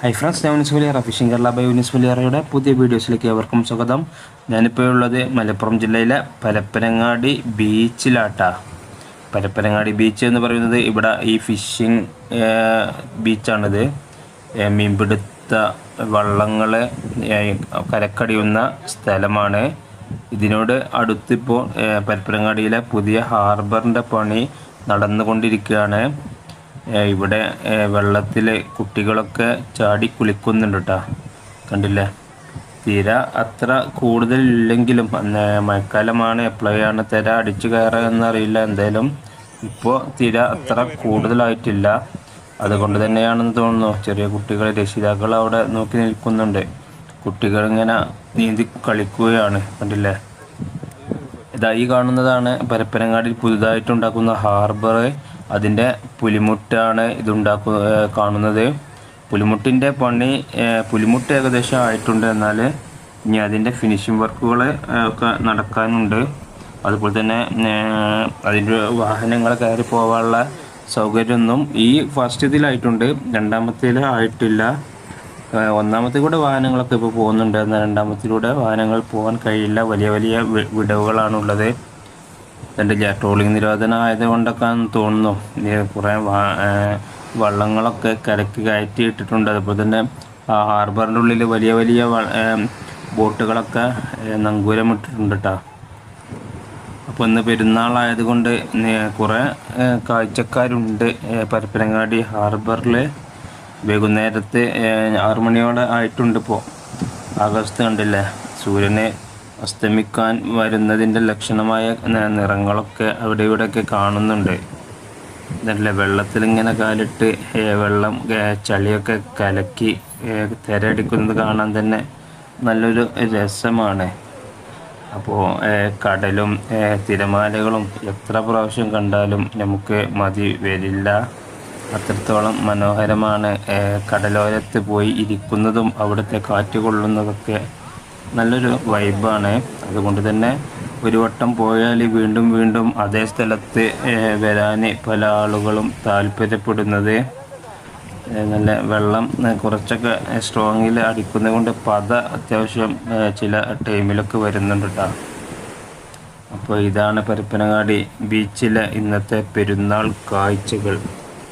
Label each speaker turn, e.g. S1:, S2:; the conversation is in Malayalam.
S1: ഹൈ ഫ്രണ്ട്സ് ഞാൻ വിനീസ് വലിയറ ഫിഷിംഗ് കേരള ബൈ വിനീസ് വലിയറയുടെ പുതിയ വീഡിയോസിലേക്ക് ഏവർക്കും സ്വാഗതം. ഞാനിപ്പോൾ ഉള്ളത് മലപ്പുറം ജില്ലയിലെ പരപ്പനങ്ങാടി ബീച്ചിലാട്ടാ. പരപ്പനങ്ങാടി ബീച്ച് എന്ന് പറയുന്നത് ഇവിടെ ഈ ഫിഷിംഗ് ബീച്ചാണിത്. മീൻപിടുത്ത വള്ളങ്ങൾ കരക്കടിയുന്ന സ്ഥലമാണ്. ഇതിനോട് അടുത്തിപ്പോൾ പരപ്പനങ്ങാടിയിലെ പുതിയ ഹാർബറിന്റെ പണി നടന്നുകൊണ്ടിരിക്കുകയാണ്. ഇവിടെ വെള്ളത്തിൽ കുട്ടികളൊക്കെ ചാടി കുളിക്കുന്നുണ്ട് കേട്ടോ കണ്ടില്ലേ? തിര അത്ര കൂടുതലില്ലെങ്കിലും മഴക്കാലമാണ് എപ്പോഴാണ് തിര അടിച്ചു കയറുക എന്നറിയില്ല എന്തായാലും. ഇപ്പോൾ തിര അത്ര കൂടുതലായിട്ടില്ല. അതുകൊണ്ട് തന്നെയാണെന്ന് തോന്നുന്നു. ചെറിയ കുട്ടികൾ രക്ഷിതാക്കൾ അവിടെ നോക്കി നിൽക്കുന്നുണ്ട്. കുട്ടികൾ ഇങ്ങനെ നീന്തി കളിക്കുകയാണ് കണ്ടില്ലേ? ഇതായി കാണുന്നതാണ് പരപ്പനങ്ങാടിൽ പുതുതായിട്ടുണ്ടാക്കുന്ന ഹാർബർ അതിന്റെ പുലിമുട്ടാണ് ഇതുണ്ടാക്കു കാണുന്നത്. പുലിമുട്ടിന്റെ പണി പുലിമുട്ട് ഏകദേശം ആയിട്ടുണ്ട് എന്നാൽ ഇനി അതിന്റെ ഫിനിഷിംഗ് വർക്കുകൾ ഒക്കെ നടക്കാനുണ്ട്. അതുപോലെ തന്നെ അതിന്റെ വാഹനങ്ങൾ കയറി പോകാനുള്ള സൗകര്യമൊന്നും ഈ ഫസ്റ്റ് ഇതിലായിട്ടുണ്ട്. രണ്ടാമത്തേൽ ആയിട്ടില്ല. ഒന്നാമത്തെ കൂടെ വാഹനങ്ങളൊക്കെ ഇപ്പോൾ പോകുന്നുണ്ട്. എന്നാൽ രണ്ടാമത്തിലൂടെ വാഹനങ്ങൾ പോകാൻ കഴിയില്ല. വലിയ വലിയ വിടവുകളാണുള്ളത്. കണ്ടില്ല ട്രോളിംഗ് നിരോധനം ആയതുകൊണ്ടൊക്കെ തോന്നുന്നു. കുറേ വള്ളങ്ങളൊക്കെ കരക്ക് കയറ്റി ഇട്ടിട്ടുണ്ട് അതുപോലെ തന്നെ ആ ഹാർബറിന്റെ ഉള്ളിൽ വലിയ വലിയ ബോട്ടുകളൊക്കെ നങ്കൂരം നങ്കൂരമിട്ടിട്ടുണ്ട് കേട്ടോ അപ്പോൾ ഇന്ന് പെരുന്നാളായതുകൊണ്ട് കുറേ കാഴ്ചക്കാരുണ്ട്. പരപ്പനങ്ങാടി ഹാർബറിൽ വൈകുന്നേരത്ത് ആറുമണിയോടെ മണിയോടെ ആയിട്ടുണ്ട് ഇപ്പോൾ ആകാശത്ത് കണ്ടില്ലേ? സൂര്യനെ അസ്തമിക്കാൻ വരുന്നതിന്റെ ലക്ഷണമായ നിറങ്ങളൊക്കെ അവിടെ ഇവിടെയൊക്കെ കാണുന്നുണ്ട്. വെള്ളത്തിൽ ഇങ്ങനെ കാലിട്ട് വെള്ളം ചളിയൊക്കെ കലക്കി തിരയടിക്കുന്നത് കാണാൻ തന്നെ നല്ലൊരു രസമാണ്. അപ്പോൾ കടലും തിരമാലകളും എത്ര പ്രാവശ്യം കണ്ടാലും നമുക്ക് മതി വരില്ല. അത്രത്തോളം മനോഹരമാണ് കടലോരത്ത് പോയി ഇരിക്കുന്നതും അവിടുത്തെ കാറ്റ് കൊള്ളുന്നതൊക്കെ നല്ലൊരു വൈബാണ് അതുകൊണ്ട് തന്നെ ഒരു വട്ടം പോയാൽ വീണ്ടും വീണ്ടും അതേ സ്ഥലത്ത് വരാൻ പല ആളുകളും താല്പര്യപ്പെടുന്നത്. നല്ല വെള്ളം കുറച്ചൊക്കെ സ്ട്രോങ്ങിൽ അടിക്കുന്നത് കൊണ്ട് പത അത്യാവശ്യം ചില ടൈമിലൊക്കെ വരുന്നുണ്ട് കേട്ടോ അപ്പോൾ ഇതാണ് പരപ്പനങ്ങാടി ബീച്ചിലെ ഇന്നത്തെ പെരുന്നാൾ കാഴ്ചകൾ.